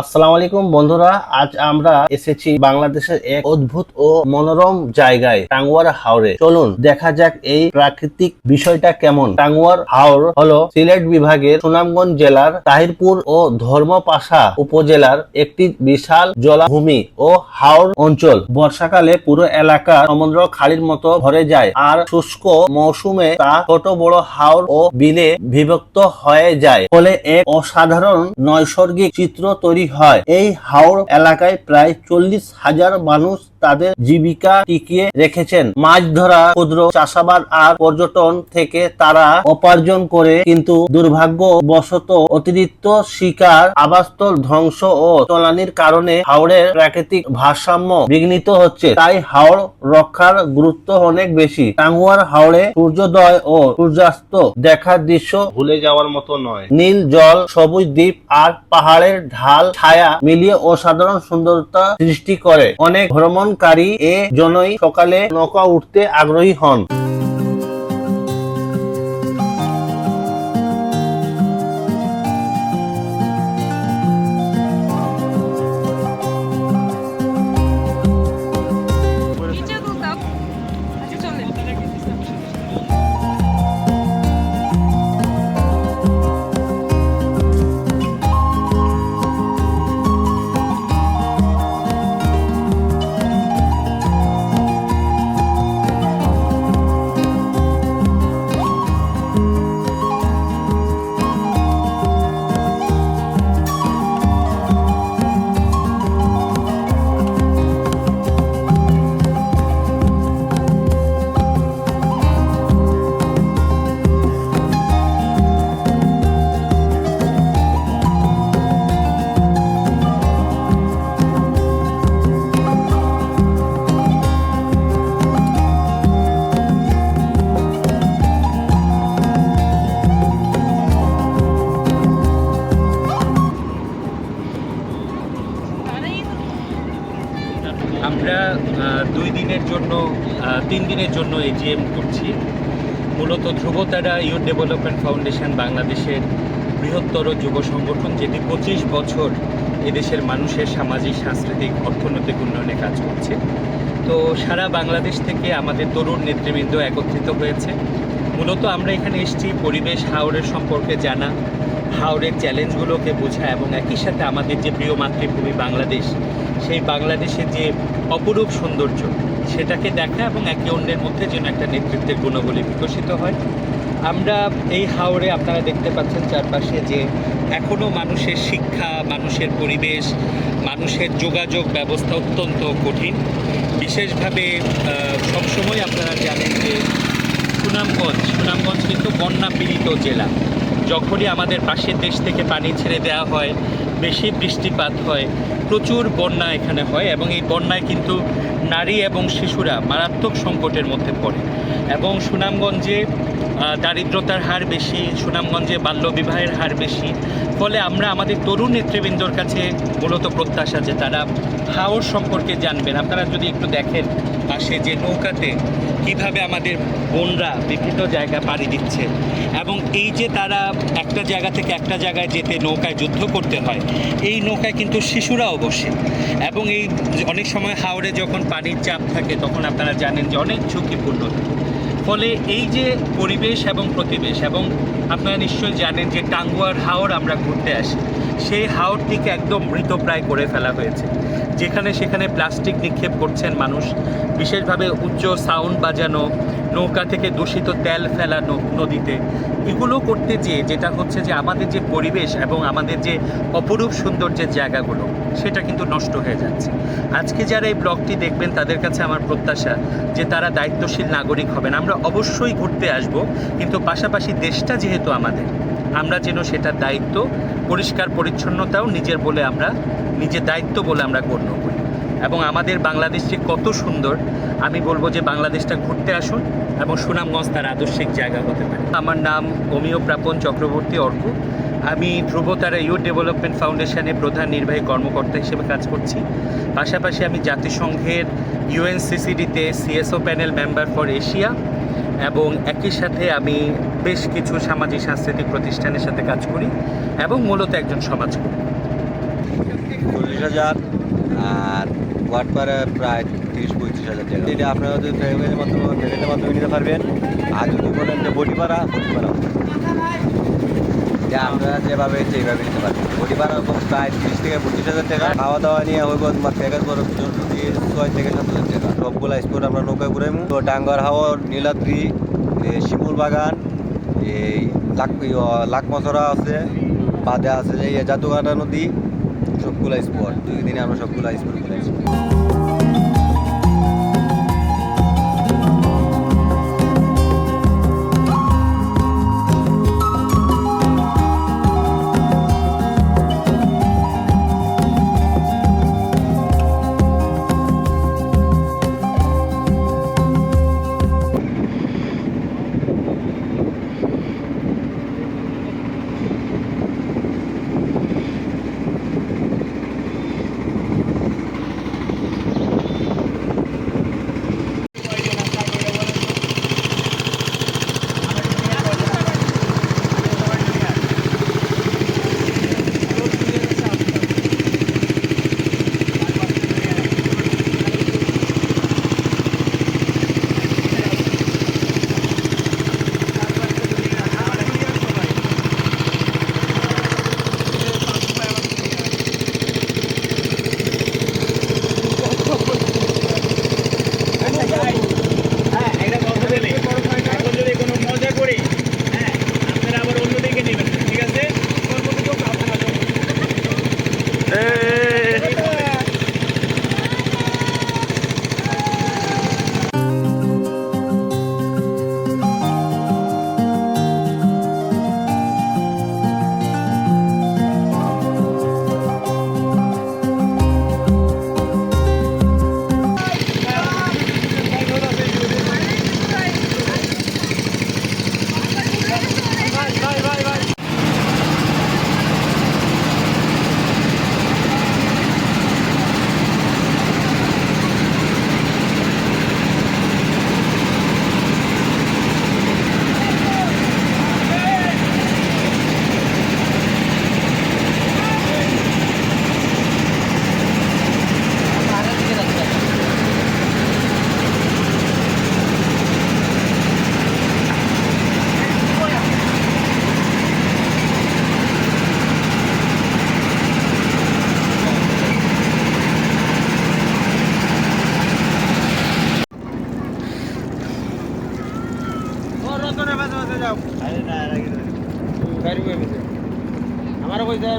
আসসালামু আলাইকুম বন্ধুরা, আজ আমরা এসেছি বাংলাদেশের এক অদ্ভুত ও মনোরম জায়গায়, টাঙ্গুয়ার হাওরে। চলুন, দেখা যাক এই প্রাকৃতিক বিষয়টা কেমন। টাঙ্গুয়ার হাওর হলো সিলেট বিভাগের সুনামগঞ্জ জেলার তাহিরপুর ও ধর্মপাশা উপজেলার একটি বিশাল জলাভূমি ও হাওর অঞ্চল। বর্ষাকালে পুরো এলাকা সমুদ্র খালির মতো ভরে যায় আর শুষ্ক মৌসুমে তা ছোট বড় হাওর ও বিলে বিভক্ত হয়ে যায়। ফলে এক অসাধারণ নৈসর্গিক চিত্র তৈরি হয়। এই হাওর এলাকায় প্রায় চল্লিশ হাজার মানুষ তাদের জীবিকা টিকিয়ে রেখেছেন। মাছ ধরা, ক্ষুদ্র চাষাবাদ আর পর্যটন থেকে তারা উপার্জন করে কিন্তু দুর্ভাগ্য বশত অতিরিক্ত শিকার, আবাসস্থল ধ্বংস ও চলানির কারণে হাওড়ের প্রাকৃতিক ভারসাম্য বিঘ্নিত হচ্ছে। তাই হাওড় রক্ষার গুরুত্ব অনেক বেশি। টাঙ্গুয়ার হাওড়ে সূর্যোদয় ও সূর্যাস্ত দেখার দৃশ্য ভুলে যাওয়ার মতো নয়। নীল জল, সবুজ দ্বীপ আর পাহাড়ের ঢাল ছায়া মিলিয়ে অসাধারণ সুন্দরতা সৃষ্টি করে। অনেক ভ্রমণকারী এ জনই সকালে নৌকা উঠতে আগ্রহী হন। দিনের জন্য এজিএম করছি। মূলত ধ্রুবতারা ইউথ ডেভেলপমেন্ট ফাউন্ডেশন বাংলাদেশের বৃহত্তর যুব সংগঠন, যেটি পঁচিশ বছর এদেশের মানুষের সামাজিক, সাংস্কৃতিক, অর্থনৈতিক উন্নয়নে কাজ করছে। তো সারা বাংলাদেশ থেকে আমাদের তরুণ নেতৃবৃন্দ একত্রিত হয়েছে। মূলত আমরা এখানে এসেছি পরিবেশ হাওড়ের সম্পর্কে জানা হাওড়ের চ্যালেঞ্জগুলোকে বোঝা এবং একই সাথে আমাদের যে প্রিয় মাতৃভূমি বাংলাদেশ, সেই বাংলাদেশের যে অপরূপ সৌন্দর্য সেটাকে দেখা এবং একে অন্যের মধ্যে যেন একটা নেতৃত্বের গুণবলী বিকশিত হয়। আমরা এই হাওড়ে আপনারা দেখতে পাচ্ছেন চারপাশে যে এখনও মানুষের শিক্ষা, মানুষের পরিবেশ, মানুষের যোগাযোগ ব্যবস্থা অত্যন্ত কঠিন। বিশেষভাবে সবসময় আপনারা জানেন যে সুনামগঞ্জ সুনামগঞ্জ কিন্তু বন্যা পীড়িত জেলা। যখনই আমাদের পাশের দেশ থেকে পানি ছেড়ে দেওয়া হয়, বেশি বৃষ্টিপাত হয়, প্রচুর বন্যা এখানে হয় এবং এই বন্যায় কিন্তু নারী এবং শিশুরা মারাত্মক সংকটের মধ্যে পড়ে। এবং সুনামগঞ্জে দারিদ্রতার হার বেশি, সুনামগঞ্জে বাল্যবিবাহের হার বেশি, ফলে আমরা আমাদের তরুণ নেতৃবৃন্দর কাছে মূলত প্রত্যাশা যে তারা হাওর সম্পর্কে জানবেন। আপনারা যদি একটু দেখেন পাশে যে নৌকাতে কীভাবে আমাদের বোনরা বিভিন্ন জায়গায় পাড়ি দিচ্ছে। এবং এই যে তারা একটা জায়গা থেকে একটা জায়গায় যেতে নৌকায় যুদ্ধ করতে হয়, এই নৌকায় কিন্তু শিশুরাও বসে। এবং এই অনেক সময় হাওড়ে যখন পানির চাপ থাকে, তখন আপনারা জানেন যে অনেক ঝুঁকিপূর্ণ। ফলে এই যে পরিবেশ এবং প্রতিবেশ এবং আপনারা নিশ্চয়ই জানেন যে টাঙ্গুয়ার হাওর আমরা ঘুরতে আসি। সেই হাওরটিকে একদম মৃতপ্রায় করে ফেলা হয়েছে। যেখানে সেখানে প্লাস্টিক নিক্ষেপ করছেন মানুষ। বিশেষভাবে উচ্চ সাউন্ড বাজানো, নৌকা থেকে দূষিত তেল ফেলানো নদীতে। এগুলো করতে যেয়ে যেটা হচ্ছে যে আমাদের যে পরিবেশ এবং আমাদের যে অপরূপ সৌন্দর্যের জায়গাগুলো, সেটা কিন্তু নষ্ট হয়ে যাচ্ছে। আজকে যারা এই ব্লগটি দেখবেন, তাদের কাছে আমার প্রত্যাশা যে তারা দায়িত্বশীল নাগরিক হবেন। আমরা অবশ্যই ঘুরতে আসব, কিন্তু পাশাপাশি দেশটা যেহেতু আমাদের, আমরা যেন সেটার দায়িত্ব পরিষ্কার পরিচ্ছন্নতাও নিজের বলে আমরা, নিজের দায়িত্ব বলে আমরা গণ্য করি। এবং আমাদের বাংলাদেশটি কত সুন্দর, আমি বলব যে বাংলাদেশটা ঘুরতে আসুন এবং সুনামগঞ্জ তার আদর্শিক জায়গা হতে পারে। আমার নাম অমিয় প্রাপন চক্রবর্তী অর্ক। আমি ধ্রুবতারা ইউথ ডেভেলপমেন্ট ফাউন্ডেশনে প্রধান নির্বাহী কর্মকর্তা হিসেবে কাজ করছি। পাশাপাশি আমি জাতিসংঘের ইউএনসিসিডিতে CSO panel member for Asia এবং একই সাথে আমি বেশ কিছু সামাজিক, সাংস্কৃতিক প্রতিষ্ঠানের সাথে কাজ করি এবং মূলত একজন সমাজকর্মী। চল্লিশ হাজার আর ওয়াট পারে প্রায় তিরিশ, পঁয়ত্রিশ হাজার টাকা। এটা আপনারা যদি ট্রেনের মাধ্যমে ট্রেনের মাধ্যমে নিতে পারবেন, আর যদি বলেন যে বডি ভাড়া যে আপনারা যেভাবে, সেইভাবে নিতে বডি ভাড়া প্রায় তিরিশ থেকে পঁচিশ হাজার টাকা। খাওয়া দাওয়া নিয়ে হইব তোমার প্যাকেজ বড় যদি ছয় থেকে সাত হাজার টাকা। সবগুলো স্পোর্ট আমরা নৌকায় ঘুরাইমু। তো টাঙ্গার হাওর, নীলাদ্রি শিমুল বাগান এই লাখ লাখ মশরা আছে, বাদে আছে যে এই জাদুঘাটা নদী, সবগুলা স্পট দুই দিনে আমরা সবগুলা স্পট ঘুরাইছি।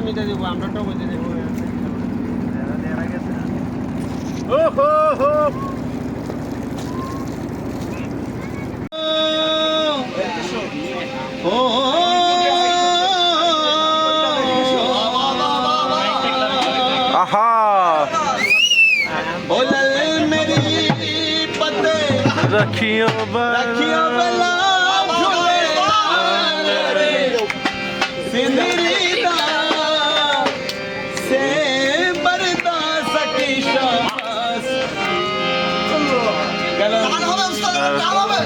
জমিতে দেবো আমরা টমেতে দেবো। রাখিও রাখিও বেলা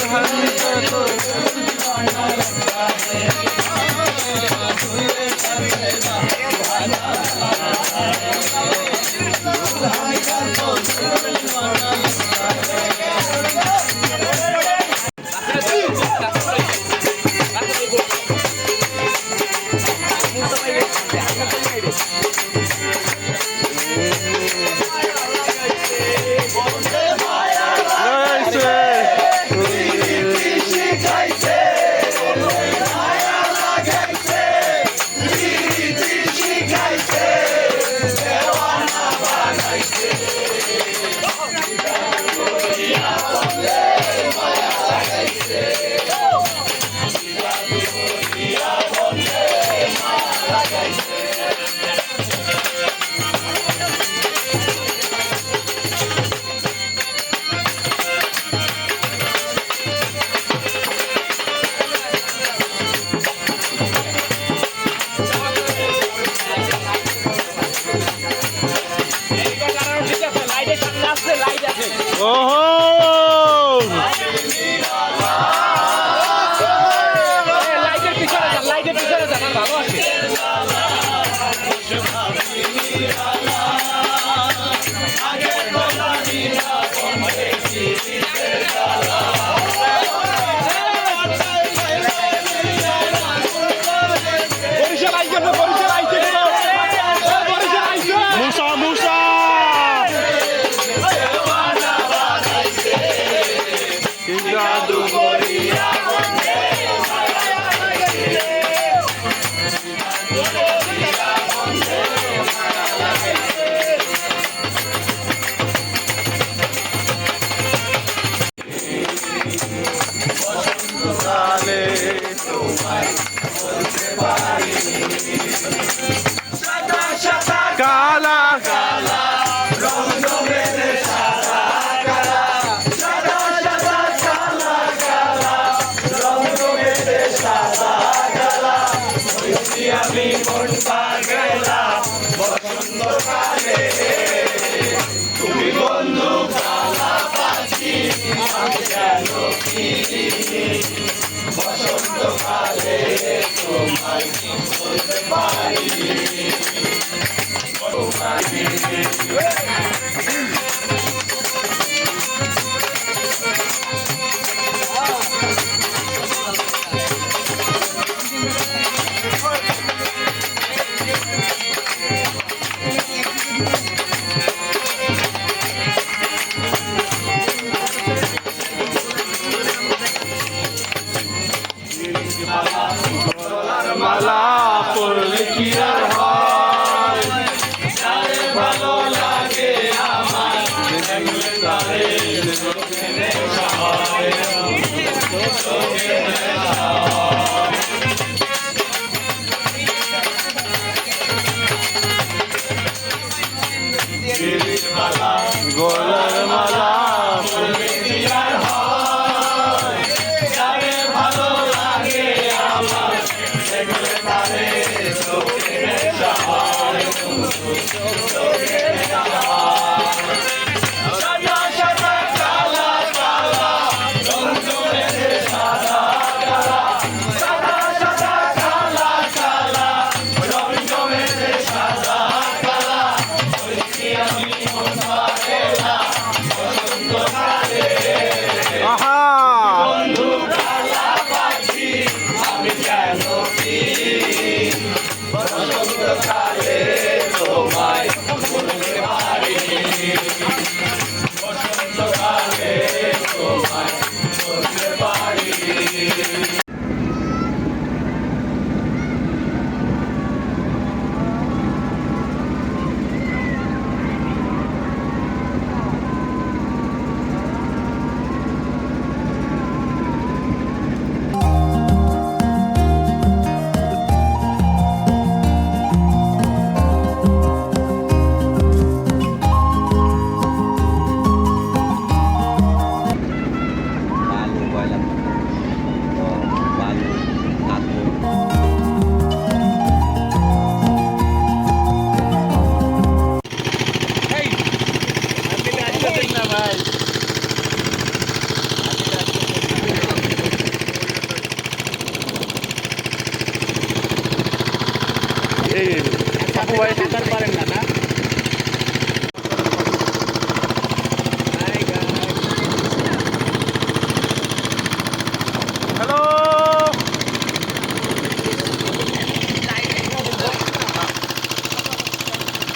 Thank you. Oh! Obrigado, Golias! আমি মন পাগলা বসন্তকালে তুমি বন্ধু খালা পাখি আমি যেন বসন্তকালে তোমায় বলতে পারি?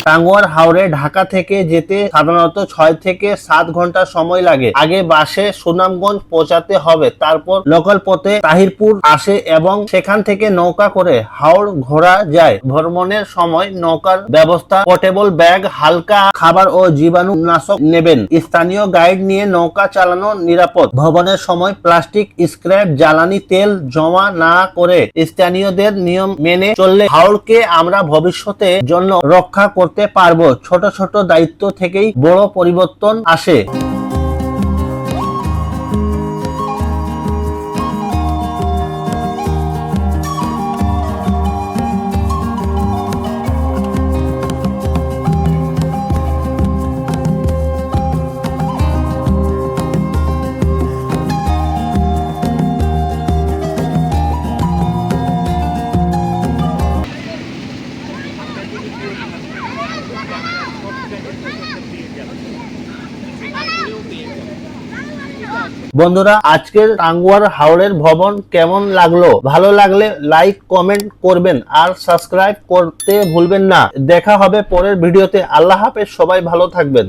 টাঙ্গুয়ার হাওড়ে ঢাকা থেকে যেতে সাধারণত ছয় থেকে সাত ঘণ্টা সময় লাগে। আগে বাসে সুনামগঞ্জ পৌঁছাতে হবে, তারপর লোকাল পথে তাহিরপুর আসে এবং সেখান থেকে নৌকা করে হাওড় ঘোরা যায়। ভ্রমণের সময় নৌকার ব্যবস্থা পোর্টেবল ব্যাগ হালকা খাবার ও জীবাণু নাশক নেবেন। স্থানীয় গাইড নিয়ে নৌকা চালানো নিরাপদ। ভ্রমণের সময় প্লাস্টিক, স্ক্র্যাপ, জ্বালানি, তেল জমা না করে স্থানীয়দের নিয়ম মেনে চললে হাওড়কে আমরা ভবিষ্যতে জন্য রক্ষা করতে পারব। ছোট ছোট দায়িত্ব থেকেই বড় পরিবর্তন আসে। বন্ধুরা, আজকের টাঙ্গুয়ার হাওড়ের ভবন কেমন লাগল? ভালো লাগলে লাইক কমেন্ট করবেন আর সাবস্ক্রাইব করতে ভুলবেন না। দেখা হবে পরের ভিডিওতে। আল্লাহ হাফেজ, সবাই ভালো থাকবেন।